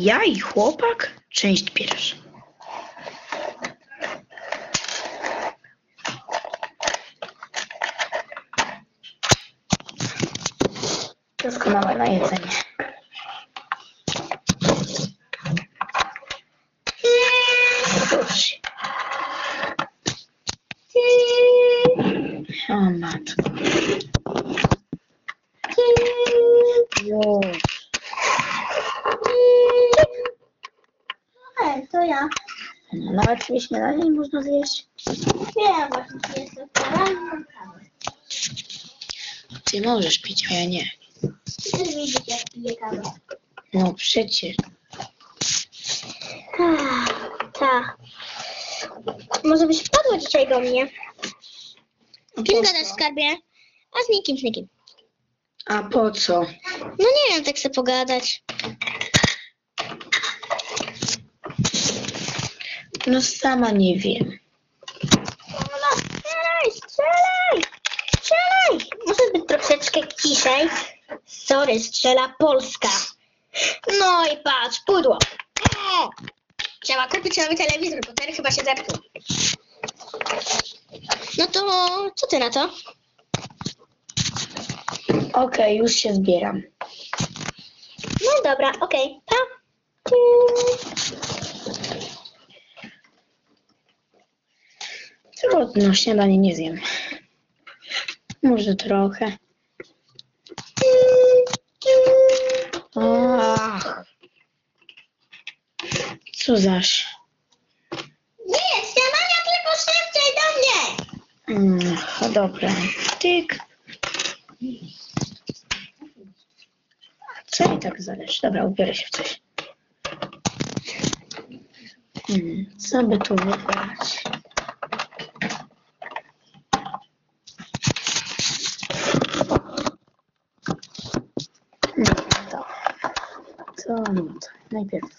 Ja i chłopak? Część pierwsza. Doskonałe na jedzenie. Proszę. O matko. Już. Ej, to ja. No, nawet sobie śniadanie nie można zjeść. Nie, właśnie jestem poranną kawę. Ty możesz pić, a ja nie. Ty też widzisz, jak piję kawę. No przecież. Tak. Może byś wpadła dzisiaj do mnie? A Kim po gadasz, co? skarbie? A z nikim, z nikim. A po co? No nie wiem, tak chcę pogadać. No sama nie wiem. No, strzelaj, strzelaj! Strzelaj! Może być troszeczkę ciszej? Sorry, strzela Polska. No i patrz, pudło. O! Trzeba kupić nowy telewizor, bo ten chyba się zepsuł. No to co ty na to? Okej, już się zbieram. No dobra, okej. Pa. Trudno, śniadanie nie zjem. Może trochę. Ach. Co zaś? Nie, śniadania tylko szybciej do mnie! Mm, dobra. Tyk. Co i tak zależy? Dobra, ubiorę się w coś. Hmm, co by tu wybrać? No to. No to? Najpierw.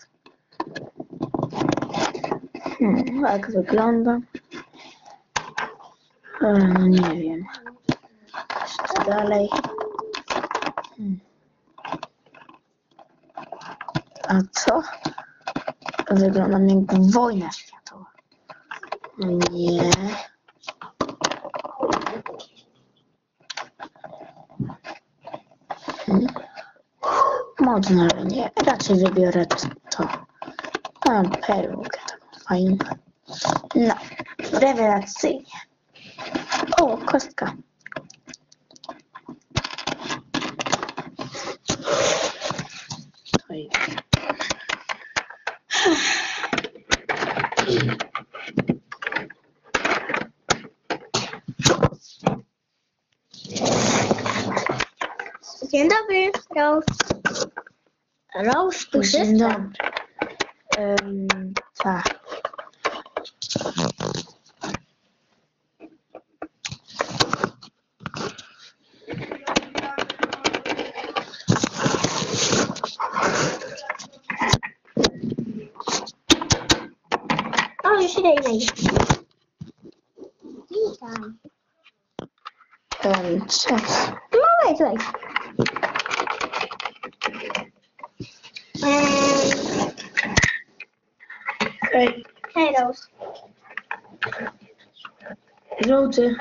Hmm, jak wygląda? E, No nie wiem. Jeszcze dalej. Hmm. A co? Wygląda mi wojna światowa. Nie. Hmm. Modne, ale nie. Raczej wybiorę to. Mam perukę taką fajną. No, rewelacyjnie. O, kostka. Dzień dobry, Rose. Rose Dzień puszysta. dobry. Em, tak. Witaj. Em, cześć. No, wejdź, wejdź. Rose. żółty.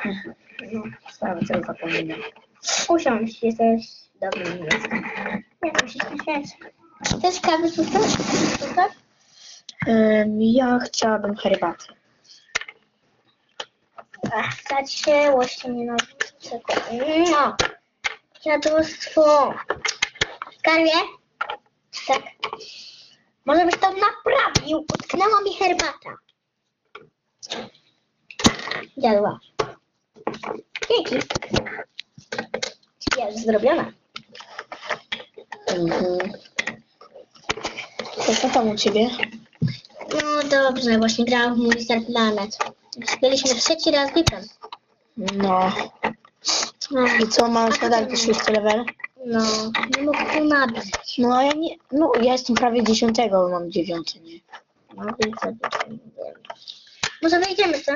No, Sprawy co zapomniałem. Usiądź, jesteś dobrym miejscu. Nie musisz się śmiać. Chcesz kawy tutaj? Tutaj? Em, ja chciałabym herbatę. Ach, stać się, łoście nie nogi. No. Dziadostwo. Skarbie? Tak. Może byś to naprawił? Utknęła mi herbata. Dziadła. Dzięki. Jest zrobiona. Mhm. Co tam u ciebie? No dobrze, właśnie grałam w mój Star Planet. Byliśmy trzeci raz witam. No. No, I co, mam śniadanie też szósty level? no, nie mógł tu nabić. No a ja nie, no ja jestem prawie dziesiątego, mam dziewiąty, nie? No, Może wyjdziemy, co?